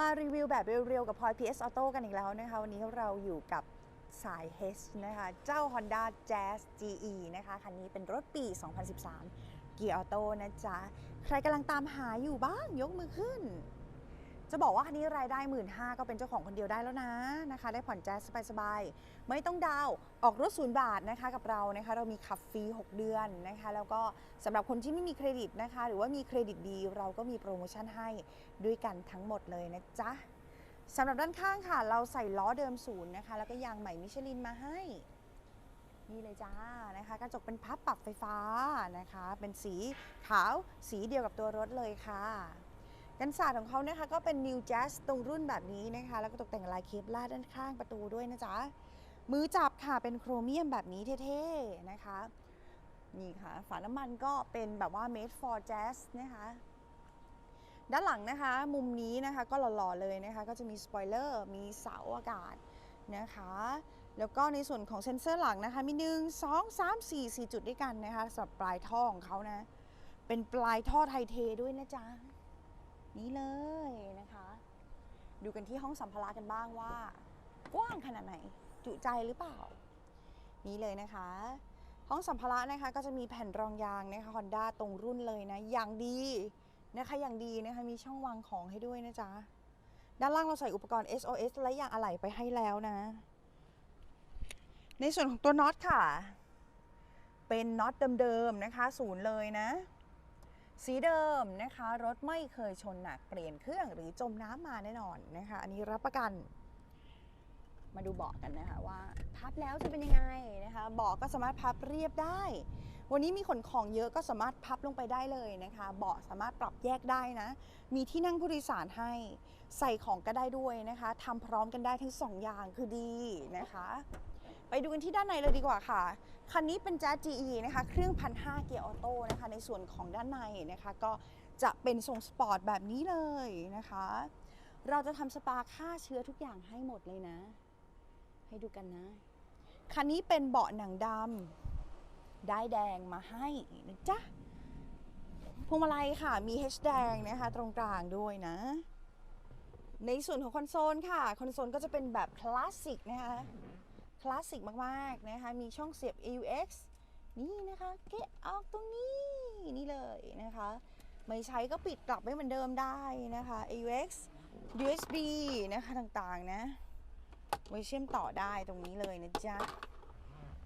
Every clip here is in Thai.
มารีวิวแบบเร็วๆ กับพลอย PS Auto กันอีกแล้วนะคะ วันนี้เราอยู่กับสาย H นะคะ เจ้า Honda Jazz GE นะคะ คันนี้เป็นรถปี 2013 เกียร์ออโต้นะจ๊ะ ใครกำลังตามหาอยู่บ้างยกมือขึ้น จะบอกว่าคันนี้รายได้1 5ื่นห้าก็เป็นเจ้าของคนเดียวได้แล้วนะนะคะ ได้ผ่อนแจ๊สสบายๆไม่ต้องดาวออกรถศูนย์บาทนะคะกับเรานะคะ เรามีขับฟรี 6 เดือนนะคะ แล้วก็สำหรับคนที่ไม่มีเครดิตนะคะ หรือว่ามีเครดิตดี เราก็มีโปรโมชั่นให้ด้วยกันทั้งหมดเลยนะจ๊ะสำหรับด้านข้างค่ะ เราใส่ล้อเดิมศูนย์นะคะ แล้วก็ยางใหม่มิชลินมาให้นี่เลยจ้านะคะกระจกเป็นพับปรับไฟฟ้านะคะ เป็นสีขาวสีเดียวกับตัวรถเลยค่ะ กันศาสตร์ของเขานะคะก็เป็น New Jazz ตรงรุ่นแบบนี้นะคะ แล้วก็ตกแต่งลายเคปลาด้านข้างประตูด้วยนะจ๊ะ มือจับค่ะเป็นโครเมียมแบบนี้เท่ๆนะคะ นี่ค่ะ ฝาน้ำมันก็เป็นแบบว่า made for jazz นะคะด้านหลังนะคะมุมนี้นะคะก็หล่อๆเลยนะคะก็จะมีสปอยเลอร์มีเสาอากาศนะคะแล้วก็ในส่วนของเซ็นเซอร์หลังนะคะมี 1 2 3 4 4 จุดด้วยกันนะคะสำหรับปลายท่อของเขานะ เป็นปลายท่อไทเทด้วยนะจ๊ะ นี่เลยนะคะ ดูกันที่ห้องสัมภาระกันบ้างว่ากว้างขนาดไหน จุใจหรือเปล่า นี่เลยนะคะ ห้องสัมภาระนะคะก็จะมีแผ่นรองยางนะคะ Honda ตรงรุ่นเลยนะ อย่างดีนะคะอย่างดีนะคะมีช่องวางของให้ด้วยนะจ๊ะ ด้านล่างเราใส่อุปกรณ์ SOS และยางอะไหล่ไปให้แล้วนะ ในส่วนของตัวน็อตค่ะ เป็นน็อตเดิมๆนะคะ ศูนย์เลยนะ สีเดิมนะคะรถไม่เคยชนหนักเปลี่ยนเครื่องหรือจมน้ำมาแน่นอนนะคะอันนี้รับประกัน มาดูเบาะกันนะคะว่าพับแล้วจะเป็นยังไงนะคะเบาะก็สามารถพับเรียบได้ วันนี้มีขนของเยอะก็สามารถพับลงไปได้เลยนะคะเบาะสามารถปรับแยกได้นะ มีที่นั่งผู้โดยสารให้ใส่ของก็ได้ด้วยนะคะทำพร้อมกันได้ทั้งสองอย่างคือดีนะคะ ไปดูกันที่ด้านในเลยดีกว่าค่ะ คันนี้เป็น Jazz GE นะคะ เครื่องพันห้าเกียร์ออโต้นะคะ ในส่วนของด้านในนะคะ ก็จะเป็นทรงสปอร์ตแบบนี้เลยนะคะ เราจะทำสปาฆ่าเชื้อทุกอย่างให้หมดเลยนะ ให้ดูกันนะ คันนี้เป็นเบาะหนังดำได้แดงมาให้นะจ๊ะพวงมาลัยค่ะ มี H แดงนะคะ ตรงกลางด้วยนะ ในส่วนของคอนโซลค่ะ คอนโซลก็จะเป็นแบบคลาสสิกนะคะ ลาสสิกมาก ๆ นะคะ มีช่องเสียบ AUX นี่นะคะเกะออกตรงนี้นี่เลยนะคะ ไม่ใช้ก็ปิดกลับไว้เหมือนเดิมได้นะคะ AUX USB นะคะต่างๆนะ ไว้เชื่อมต่อได้ตรงนี้เลยนะจ๊ะ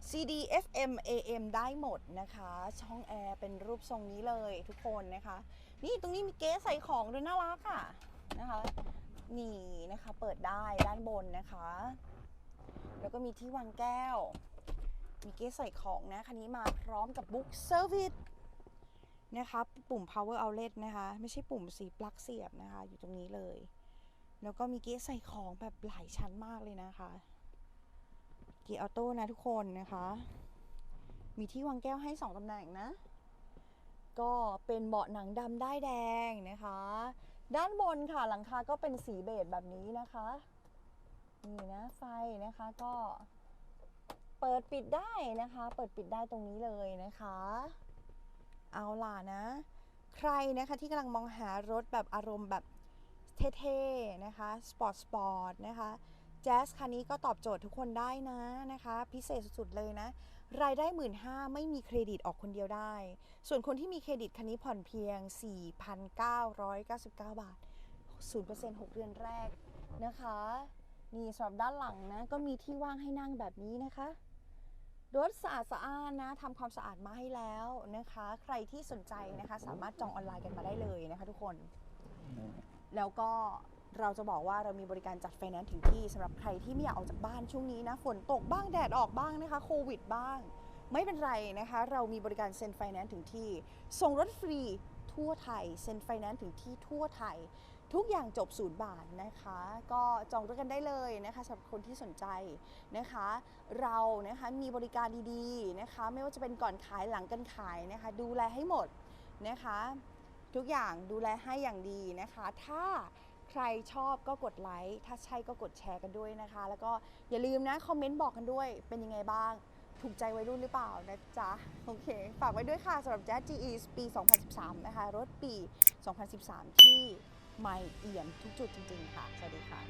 CD FM AM ได้หมดนะคะ ช่องแอร์เป็นรูปทรงนี้เลยทุกคนนะคะ นี่ตรงนี้มีเก๊ใส่ของด้วยน่ารักอะนะคะ นี่นะคะเปิดได้ด้านบนนะคะ ก็มีที่วางแก้ว มีเก๊ใส่ของนะ คันนี้มาพร้อมกับ Book Service นะคะปุ่ม power outlet นะคะ ไม่ใช่ปุ่มสีปลั๊กเสียบนะคะ อยู่ตรงนี้เลย แล้วก็มีเก๊ใส่ของแบบหลายชั้นมากเลยนะคะ เกียร์ออโต้นะทุกคนนะคะ มีที่วางแก้วให้2ตำแหน่งนะ ก็เป็นเบาะหนังดำได้แดงนะคะ ด้านบนค่ะหลังคาก็เป็นสีเบจแบบนี้นะคะ นี่นะไฟนะคะก็เปิดปิดได้นะคะ เปิดปิดได้ตรงนี้เลยนะคะ เอาล่ะนะ ใครนะคะที่กำลังมองหารถแบบอารมณ์แบบเท่ๆนะคะสปอร์ตสปอร์ตนะคะแจ๊สคันนี้ก็ตอบโจทย์ทุกคนได้นะนะคะ พิเศษสุดๆเลยนะ รายได้1 5ื่นห้าไม่มีเครดิตออกคนเดียวได้ ส่วนคนที่มีเครดิตคันนี้ผ่อนเพียง 4,999 บาท 0% 6 เดือนแรกนะคะ นี่สำหรับด้านหลังนะ ก็มีที่ว่างให้นั่งแบบนี้นะคะรถสะอาดสะอ้านนะทำความสะอาดมาให้แล้วนะคะ ใครที่สนใจนะคะ สามารถจองออนไลน์กันมาได้เลยนะคะ ทุกคน แล้วก็เราจะบอกว่าเรามีบริการจัดไฟแนนซ์ถึงที่สำหรับใครที่ไม่อยากออกจากบ้านช่วงนี้นะ ฝนตกบ้างแดดออกบ้างนะคะโควิดบ้าง ไม่เป็นไรนะคะ เรามีบริการเซ็นไฟแนนซ์ถึงที่ ส่งรถฟรีทั่วไทยเซ็นไฟแนนซ์ถึงที่ทั่วไทย ทุกอย่างจบศูนย์บาทนะคะ ก็จองรถกันได้เลยนะคะสำหรับคนที่สนใจนะคะ เรานะคะมีบริการดีๆนะคะ ไม่ว่าจะเป็นก่อนขายหลังกันขายนะคะ ดูแลให้หมดนะคะ ทุกอย่างดูแลให้อย่างดีนะคะ ถ้าใครชอบก็กดไลค์ถ้าใช่ก็กดแชร์กันด้วยนะคะ แล้วก็อย่าลืมนะคอมเมนต์บอกกันด้วยเป็นยังไงบ้างถูกใจวัยรุ่นหรือเปล่านะจ๊ะ โอเค ฝากไว้ด้วยค่ะสำหรับ Jazz GE ปี 2013 นะคะ รถปี 2013 ที่ ไม่เอี่ยมทุกจุดจริงๆค่ะ สวัสดีค่ะ